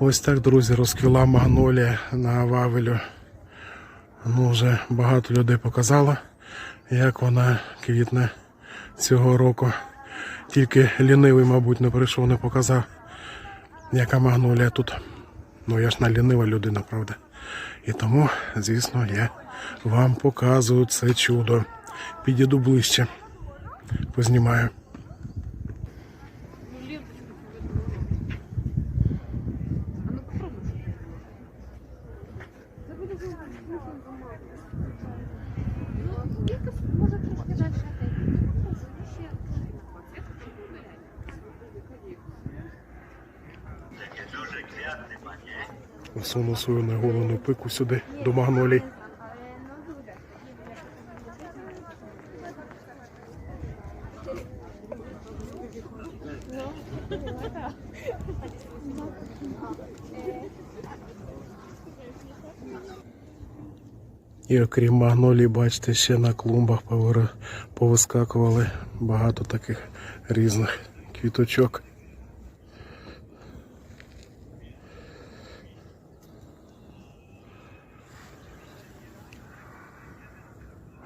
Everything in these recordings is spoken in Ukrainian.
Ось так, друзі, розквіла магнолія на Вавелю. Ну, вже багато людей показало, як вона квітне цього року. Тільки лінивий, мабуть, не прийшов, не показав, яка магнолія тут. Ну, я ж не лінива людина, правда. І тому, звісно, я вам показую це чудо. Підійду ближче, познімаю. Засуну свою наголену пику сюди до магнолій. І окрім магнолії, бачите, ще на клумбах повискакували багато таких різних квіточок.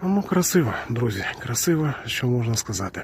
Ну, красиво, друзі, красиво, що можна сказати.